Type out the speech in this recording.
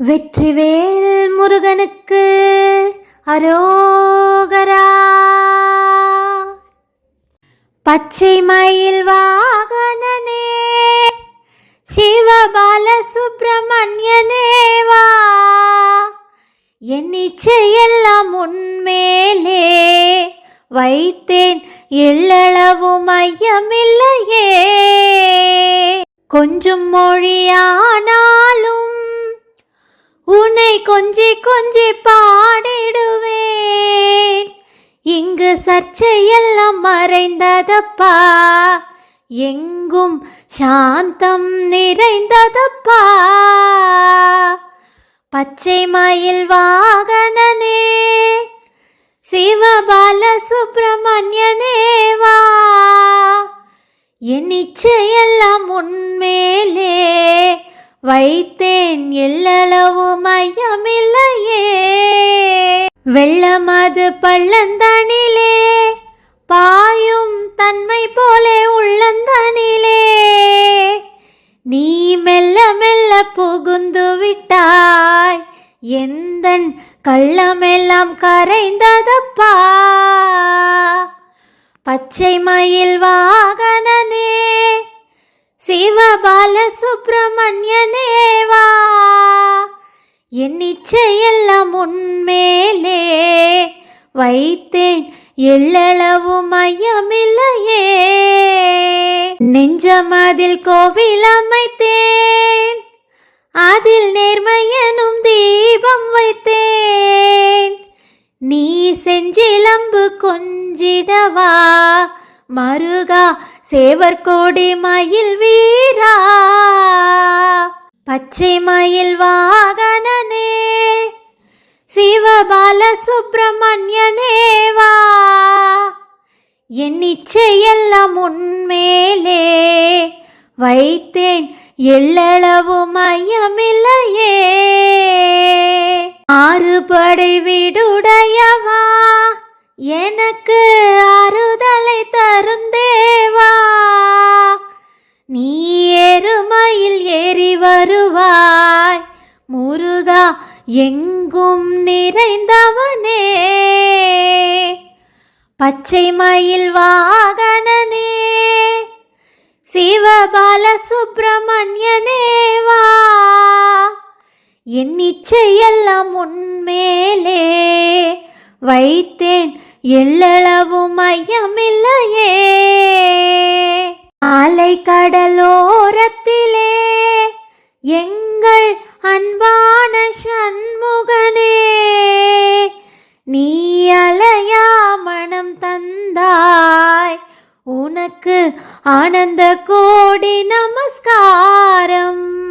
வெற்றிவேல் முருகனுக்கு அரோகரா. பச்சை மயில் வாகனனே சிவபால சுப்பிரமணியனேவா என் இச்சையெல்லாம் உன்மேலே வைத்தேன் எள்ளளவும் ஐயமில்லையே கொஞ்சம் மொழியானாலும் கொஞ்சி கொஞ்சி பாடிடுவேன். இங்கு சர்ச்சையெல்லாம் மறைந்ததப்பா. எங்கும் சாந்தம் நிறைந்ததப்பா. பச்சை மயில் வாகனனே சிவபால சுப்பிரமணியனே வா என் இச்சையெல்லாம் உன்மேலே வைத்தேன் எள்ளளவு மையமில்லையே. வெள்ளமது பள்ளந்தனிலே பாயும் தன்மை போலே உள்ளந்தனிலே. நீ மெல்ல மெல்ல புகுந்து விட்டாய் எந்த கள்ளமெல்லாம் கரைந்ததப்பா. பச்சை மயில் வாகனனே சிவபால சுப்பிரமணியனேவா என் இச்சையெல்லாம் உன்மேலே வைத்தேன் எள்ளளவு மையமில்லையே. நெஞ்சமதில் கோவில் அமைத்தேன் அதில் நேர்மையனும் தீபம் வைத்தேன். நீ செஞ்சிலம்பு கொஞ்சிடவா? மருகா சேவர் கோடி மயில் வீரா பச்சை மயில் வாகனனே சிவபால சுப்பிரமணியனேவா என் இச்சையெல்லாம் உன்மேலே வைத்தேன் எள்ளளவு மையமில்லையே. ஆறுபடை வீடுடையவா எனக்கு ஆறுதலை தருந்தேவா நீ எருமையில் ஏறி வருவாய். முருகா எங்கும் நிறைந்தவனே. பச்சை மயில் வாகனனே. சிவபால சுப்பிரமணியனேவா. என் இச்சையெல்லாம் உன்மேலே வைத்தேன். எள்ளளவு ஐயமில்லையே. ஆலை கடலோரத்திலே எங்கள் அன்பான சண்முகனே நீ அலையா மனம் தந்தாய். உனக்கு ஆனந்த கோடி நமஸ்காரம்.